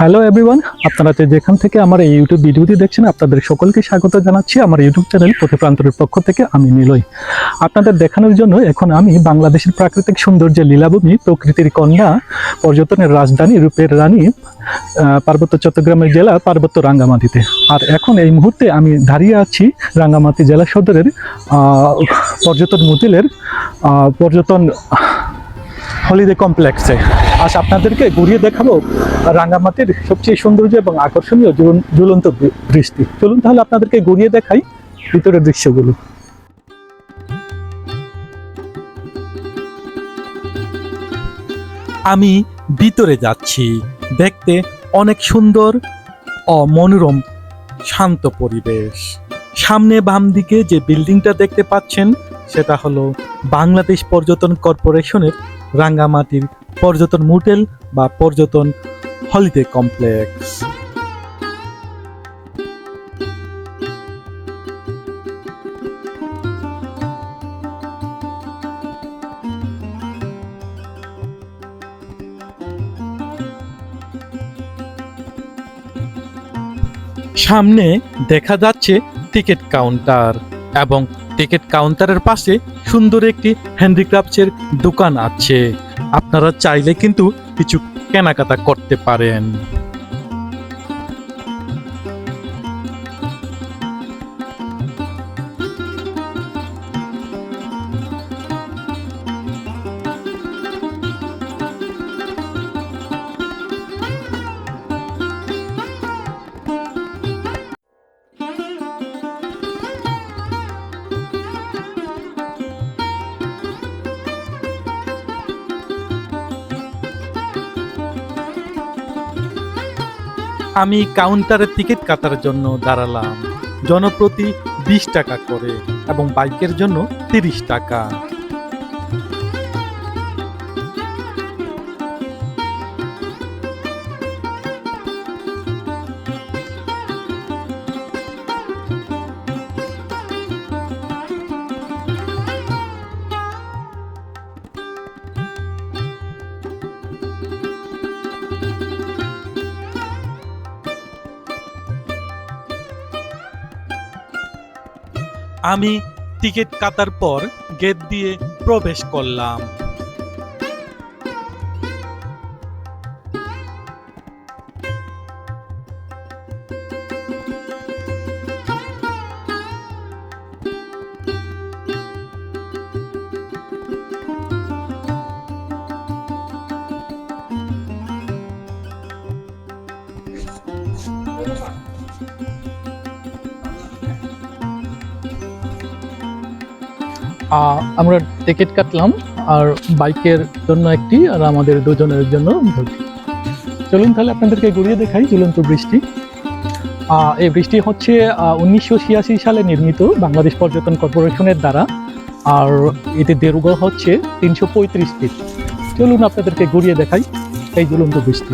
Hello everyone আপনারা যে যেখান থেকে আমার এই ইউটিউব ভিডিওটি দেখছেন আপনাদের সকলকে স্বাগত জানাচ্ছি আমার ইউটিউব চ্যানেল প্রতিপ্রান্তরের পক্ষ থেকে আমি নিলয়। আপনাদের দেখানোর জন্য এখন আমি বাংলাদেশের প্রাকৃতিক সৌন্দর্যের লীলাভূমি প্রকৃতির কন্যা পর্যটনের রাজধানী রূপের রানী পার্বত্য চট্টগ্রামের জেলা পার্বত্য রাঙ্গামাটিতে। আর এখন এই মুহূর্তে আমি দাঁড়িয়ে আছি রাঙ্গামাটি জেলা সদরের পর্যটন মোটেলের আহ, পর্যটন হলিডে কমপ্লেক্সে আজ আপনাদেরকে ঘুরিয়ে দেখাবো রাঙ্গামাটির সবচেয়ে সৌন্দর্য এবং আকর্ষণীয় ঝুলন- ঝুলন্ত দৃষ্টি চলুন তাহলে আপনাদেরকে ঘুরিয়ে দেখাই ভিতরের দৃশ্যগুলো। আমি ভিতরে যাচ্ছি। দেখতে অনেক সুন্দর ও মনোরম, শান্ত পরিবেশ। সামনে বাম দিকে যে বিল্ডিংটা দেখতে পাচ্ছেন, সেটা হলো বাংলাদেশ পর্যটন কর্পোরেশনের রাঙ্গামাটির পর্যটন মোটেল বা পর্যটন হলিডে কমপ্লেক্স। সামনে দেখা যাচ্ছে টিকিট কাউন্টার এবং টিকিট কাউন্টারের পাশে সুন্দর একটি হ্যান্ডিক্রাফটসের দোকান আছে। আপনারা চাইলে কিন্তু কিছু কেনাকাটা করতে পারেন। আমি কাউন্টারে টিকিট কাটার জন্য দাঁড়ালাম। জনপ্রতি বিশ টাকা করে এবং বাইকের জন্য তিরিশ টাকা। আমি টিকিট কাটার পর গেট দিয়ে প্রবেশ করলাম। আমরা টিকিট কাটলাম আর বাইকের জন্য একটি আর আমাদের দুজনের জন্য দুটি। চলুন তাহলে আপনাদেরকে ঘুরিয়ে দেখাই ঝুলন্ত বৃষ্টি। এই বৃষ্টি হচ্ছে উনিশশো ছিয়াশি সালে নির্মিত বাংলাদেশ পর্যটন কর্পোরেশনের দ্বারা। আর এতে দীর্ঘ হচ্ছে তিনশো পঁয়ত্রিশ ফিট। চলুন আপনাদেরকে ঘুরিয়ে দেখাই, এই ঝুলন্ত বৃষ্টি।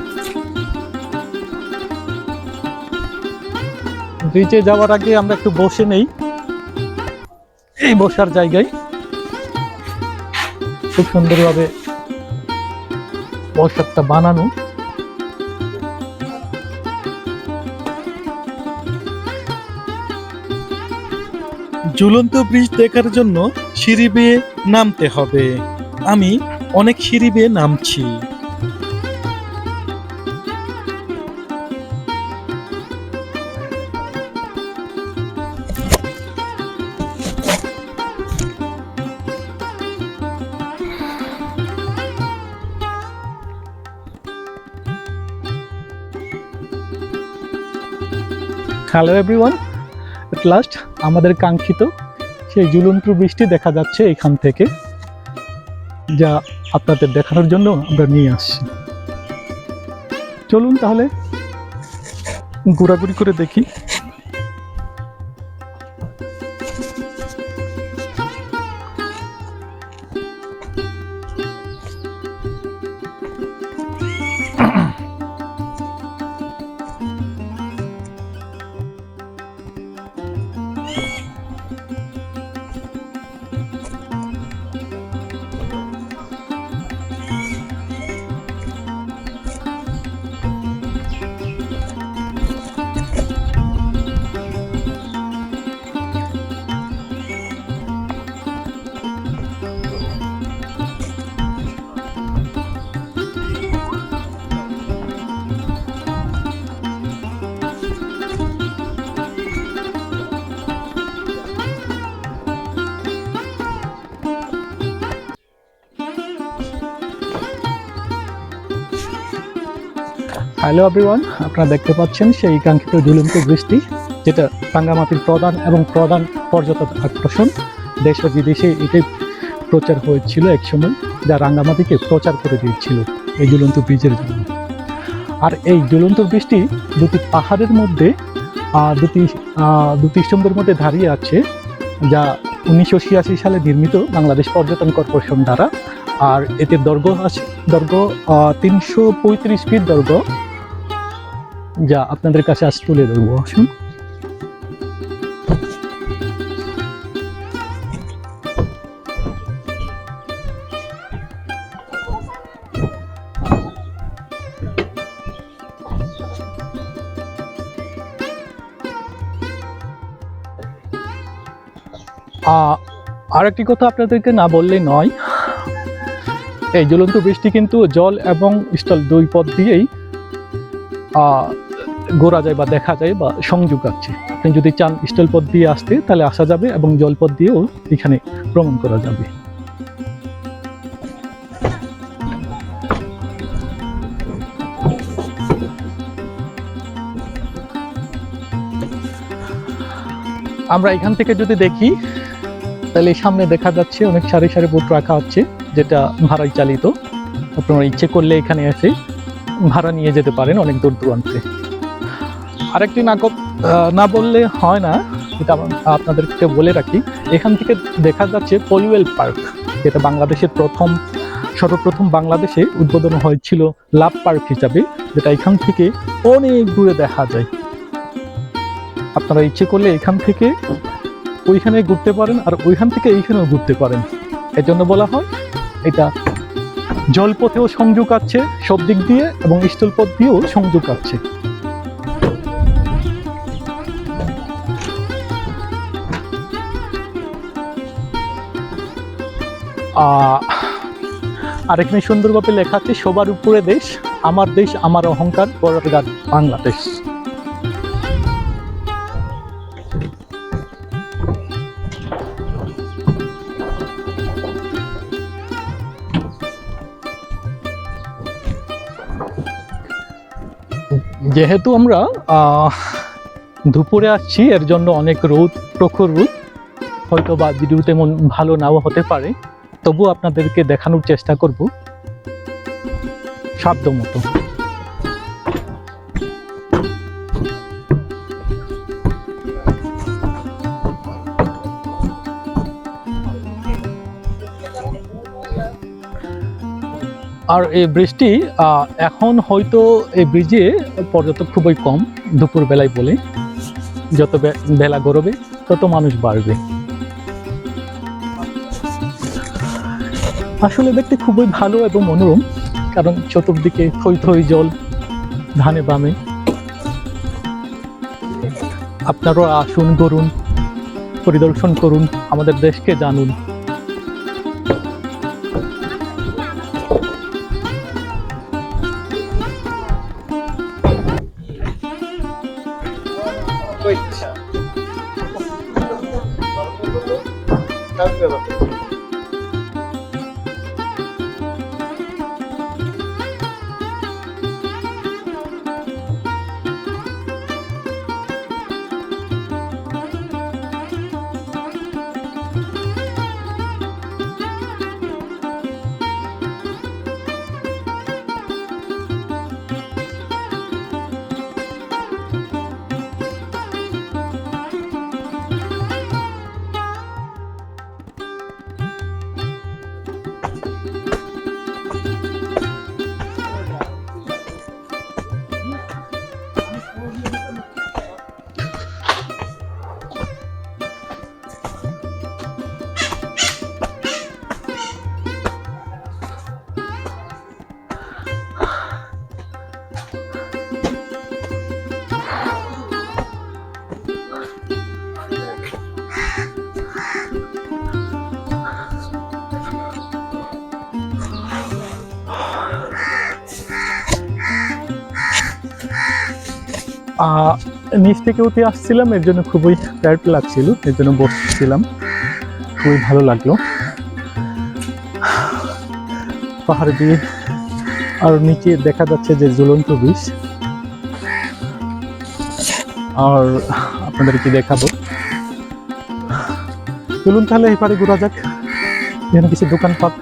ব্রিজে যাওয়ার আগে আমরা একটু বসে নেই। এই বসার জায়গায়। খুব সুন্দরভাবে পোশাকটা বানানো। ঝুলন্ত ব্রিজ দেখার জন্য সিঁড়ি বেয়ে নামতে হবে। আমি অনেক সিঁড়ি বেয়ে নামছি। হ্যালো এভরিওয়ান এট লাস্ট আমাদের কাঙ্ক্ষিত সেই ঝুলন্ত বৃষ্টি দেখা যাচ্ছে এখান থেকে, যা আপনাদের দেখানোর জন্য আমরা নিয়ে আসছি। চলুন তাহলে ঘোরাঘুরি করে দেখি। হ্যালো এভরিওয়ান আপনারা দেখতে পাচ্ছেন সেই কাঙ্ক্ষিত ঝুলন্ত বৃষ্টি, যেটা রাঙ্গামাটির প্রধান এবং প্রধান পর্যটক আকর্ষণ। দেশ ও বিদেশে এটাই প্রচার হয়েছিল একসময় যা রাঙ্গামাটিকে প্রচার করে দিয়েছিল এই ঝুলন্ত ব্রিজের জন্য। আর এই ঝুলন্ত বৃষ্টি দুটি পাহাড়ের মধ্যে দুটি দুটি স্তম্ভের মধ্যে দাঁড়িয়ে আছে, যা উনিশশো ছিয়াশি সালে নির্মিত বাংলাদেশ পর্যটন কর্পোরেশন দ্বারা। আর এতে দৈর্ঘ্য আছে, দৈর্ঘ্য তিনশো পঁয়ত্রিশ ফিট দৈর্ঘ্য। যা আপনাদের কাছে আজ তুলে ধরবো, আসুন। আর একটি কথা আপনাদেরকে না বললেই নয়। এই জ্বলন্ত বৃষ্টি কিন্তু জল এবং স্থল দুই পথ দিয়েই ঘোরা যায় বা দেখা যায় বা সংযোগ আছে। আপনি যদি চান স্থল পথ দিয়ে আসতে, তাহলে আসা যাবে এবং জলপথ দিয়েও এখানে ভ্রমণ করা যাবে। আমরা এখান থেকে যদি দেখি, তাহলে সামনে দেখা যাচ্ছে অনেক সারি সারি বোট রাখা হচ্ছে যেটা ভাড়ায় চালিত। আপনারা ইচ্ছে করলে এখানে এসে ভাড়া নিয়ে যেতে পারেন অনেক দূর দূরান্তে। আরেকটি না না বললে হয় না, এটা আপনাদেরকে বলে রাখি। এখান থেকে দেখা যাচ্ছে পলিওয়েল পার্ক, যেটা বাংলাদেশের প্রথম, সর্বপ্রথম বাংলাদেশে উদ্বোধন হয়েছিল লাভ পার্ক হিসাবে, যেটা এখান থেকে অনেক দূরে দেখা যায়। আপনারা ইচ্ছে করলে এখান থেকে ওইখানে ঘুরতে পারেন আর ওইখান থেকে এইখানেও ঘুরতে পারেন। এজন্য বলা হয়, এটা জলপথেও সংযোগ আছে সব দিক দিয়ে এবং স্থলপথ দিয়েও সংযোগ আছে। আর এখানে সুন্দরভাবে লেখা আছে সবার উপরে দেশ, আমার দেশ, আমার অহংকার বড়গার বাংলাদেশ। যেহেতু আমরা দুপুরে আসছি, এর জন্য অনেক রোদ, প্রখর রোদ হয়তো বা তেমন ভালো নাও হতে পারে। তবু আপনাদেরকে দেখানোর চেষ্টা করব। সাধ্য মতো আর এই বৃষ্টি এখন হয়তো এই ব্রিজে পর্যটক খুবই কম দুপুর বেলায় বলে। যত বেলা গড়বে, তত মানুষ বাড়বে। আসলে দেখতে খুবই ভালো এবং মনোরম, কারণ চতুর্দিকে থই থই জল, ধানে বামে। আপনারও আসুন করুন পরিদর্শন করুন, আমাদের দেশকে জানুন। নিচ থেকে উঠে আসছিলাম, এর জন্য খুবই টায়ার্ড লাগছিল, এর জন্য বসছিলাম। খুবই ভালো লাগল। পাহাড় দিয়ে আর নিচে দেখা যাচ্ছে যে ঝুলন্ত বীজ আর আপনাদেরকে দেখাবো। চলুন তাহলে এবারে ঘোরা যাক। এখানে কিছু দোকানপাট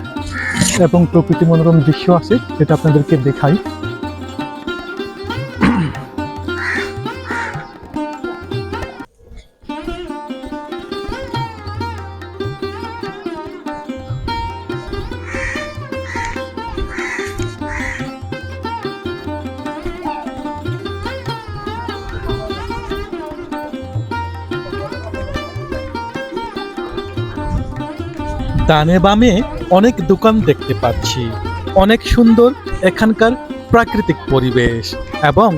এবং প্রকৃতি মনোরম দৃশ্য আছে, যেটা আপনাদেরকে দেখাই। ডানে বামে অনেক দোকান দেখতে পাচ্ছি। অনেক সুন্দর এখানকার প্রাকৃতিক পরিবেশ এবং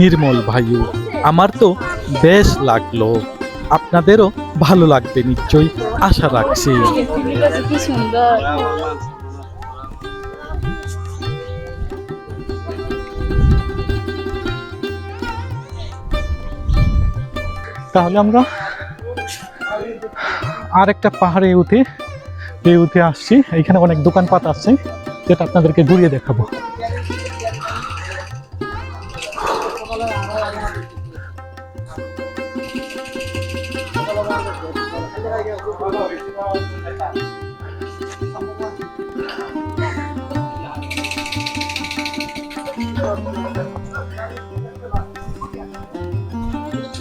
নির্মল বায়ু। আমার তো বেশ লাগল। আপনাদেরও ভালো লাগবে নিশ্চয়ই, আশা রাখছি। তাহলে আমরা আর একটা পাহাড়ে উঠে। উঠে আসছি। এখানে অনেক দোকানপাট আছে যেটা আপনাদেরকে ঘুরিয়ে দেখাবো।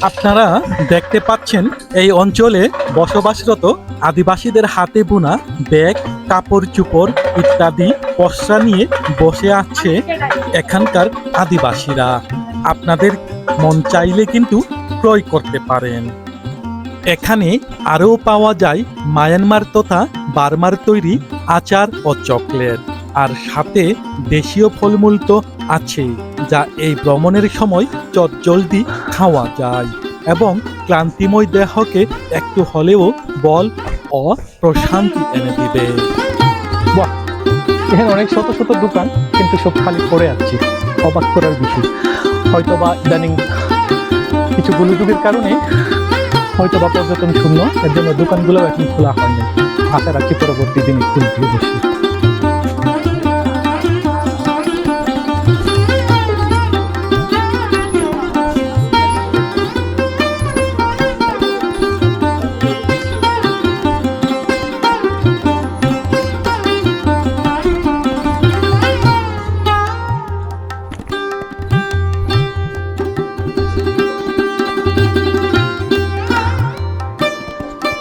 আপনারা দেখতে পাচ্ছেন এই অঞ্চলে বসবাসরত আদিবাসীদের হাতে বোনা ব্যাগ, কাপড় চোপড় ইত্যাদি পশরা নিয়ে বসে আছে এখানকার আদিবাসীরা। আপনাদের মন চাইলে কিন্তু ক্রয় করতে পারেন। এখানে আরও পাওয়া যায় মায়ানমার তথা বার্মার তৈরি আচার ও চকলেট। আর সাথে দেশীয় ফলমূল তো আছেই যা এই ভ্রমণের সময় চটজলদি খাওয়া যায় এবং ক্লান্তিময় দেহকে একটু হলেও বল ও প্রশান্তি এনে দিবে। এখানে অনেক শত শত দোকান, কিন্তু সব খালি পড়ে আছে। অবাক করার বিষয়। হয়তো বা ইদানিং কিছু গোলযোগের কারণে হয়তো বা পর্যটন শূন্য, এর জন্য দোকানগুলো এখন খোলা হয়নি। আশা রাখছি পরবর্তী দিনে খুলতে বসে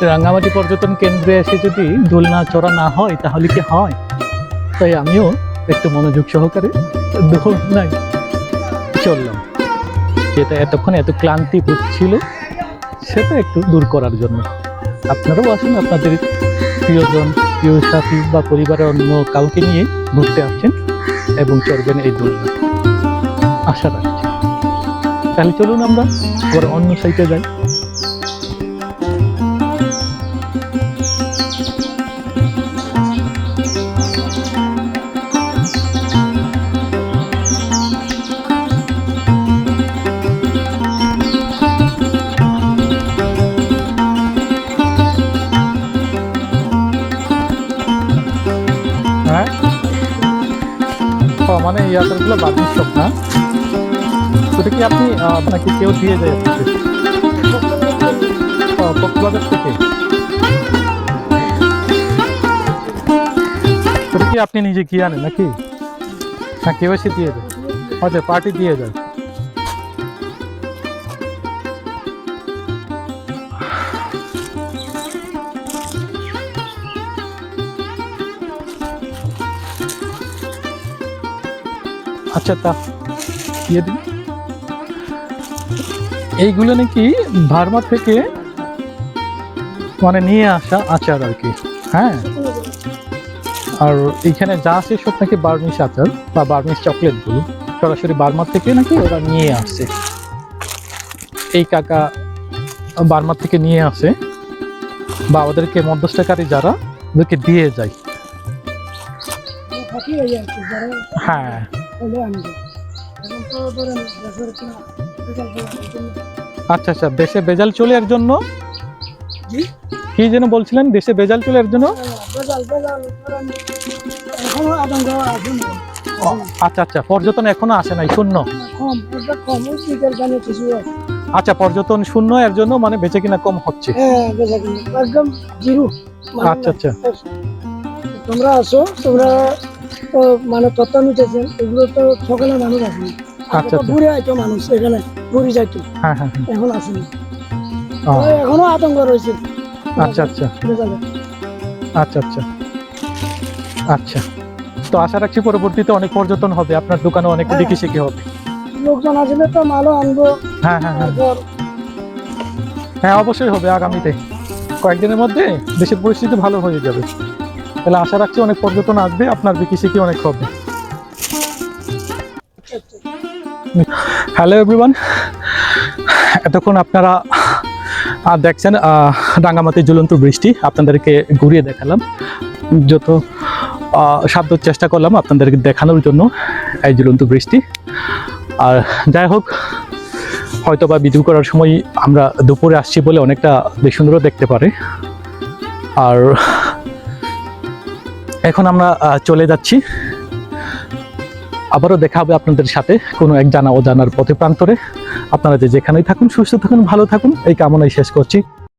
রাঙ্গামাটি পর্যটন কেন্দ্রে এসে যদি দোলনা চড়া না হয়, তাহলে কি হয়? তাই আমিও একটু মনোযোগ সহকারে দোলনায় চললাম। যেটা এতক্ষণ এত ক্লান্তি ছিল, সেটা একটু দূর করার জন্য। আপনারাও আসুন, আপনাদের প্রিয়জন, প্রিয় সাথী বা পরিবারের অন্য কাউকে নিয়ে ঘুরতে আসছেন এবং চড়বেন এই দোলনা আশা রাখছি। তাহলে চলুন আমরা আবার অন্য সাইটে যাই। মানে এই আচারগুলো বাতিল সব না ওটা কি আপনি আহ, আপনাকে কেউ দিয়ে যায় আপনাকে? ও, কক্সবাজার থেকে ওটা কি আপনি নিজে গিয়ে আনেন নাকি না কেউ এসে দিয়ে দেয় আচ্ছা পার্টি দিয়ে যায় তা দিয়ে দিন এইগুলো নাকি ভার্মা থেকে মানে নিয়ে আসা আচার আর কি। হ্যাঁ? আর এইখানে যা আছে সব নাকি বার্মিস আচার বা বার্মিস চকলেটগুলো সরাসরি বার্মা থেকে নাকি ওরা নিয়ে আসে। এই কাকা বার্মা থেকে নিয়ে আসে। বা ওদেরকে মধ্যস্থকারী যারা ওদেরকে দিয়ে যায়। হ্যাঁ। হলে আনবে এখন তো ধরেন দেশের কিনা বিকল্প লাভের জন্য আচ্ছা আচ্ছা দেশে বেজাল চলে এর জন্য? কি যেন বলছিলেন দেশে বেজাল চলে এর জন্য আচ্ছা আচ্ছা পর্যটন এখনও আসে নাই শূন্য? আচ্ছা পর্যটন শূন্য এর জন্য মানে বেঁচে কিনা কম হচ্ছে? হ্যাঁ একদম জিরো। আচ্ছা আচ্ছা। তোমরা আসো তোমরা তো মানে এগুলো তো সকালে মানুষ আসেনি আচ্ছা, আচ্ছা। ঘুরে আইতো মানুষ এখানে ঘুরে যাইতো। হ্যাঁ হ্যাঁ হ্যাঁ। এখন আসেনি এখনও আতঙ্ক রয়েছে। আচ্ছা আচ্ছা। আচ্ছা আচ্ছা। আচ্ছা। তো আশা রাখছি পরবর্তীতে অনেক পর্যটন হবে। আপনার দোকানে অনেক। দেখি শিখে হবে। লোকজন আসলে তো মালও আনব। হ্যাঁ হ্যাঁ হ্যাঁ। হ্যাঁ অবশ্যই হবে আগামীতে। কয়েকদিনের মধ্যে দেশের পরিস্থিতি ভালো হয়ে যাবে। তাহলে আশা রাখছি অনেক পর্যটন আসবে, আপনার বিকি শিখি অনেক হবে। হ্যালো এভরিওয়ান এতক্ষণ আপনারা দেখছেন রাঙ্গামাটি জ্বলন্ত বৃষ্টি, আপনাদেরকে ঘুরিয়ে দেখালাম। যত সাধ্য চেষ্টা করলাম আপনাদেরকে দেখানোর জন্য এই জ্বলন্ত বৃষ্টি। আর যাই হোক হয়তো বা বিদ্যুৎ করার সময় আমরা দুপুরে আসছি বলে অনেকটা বেশ সুন্দরও দেখতে পারে। আর এখন আমরা চলে যাচ্ছি। আবারও দেখা হবে আপনাদের সাথে কোনো এক জানা অজানার পথে প্রান্তরে। আপনারা যে যেখানেই থাকুন, সুস্থ থাকুন, ভালো থাকুন। এই কামনাই শেষ করছি।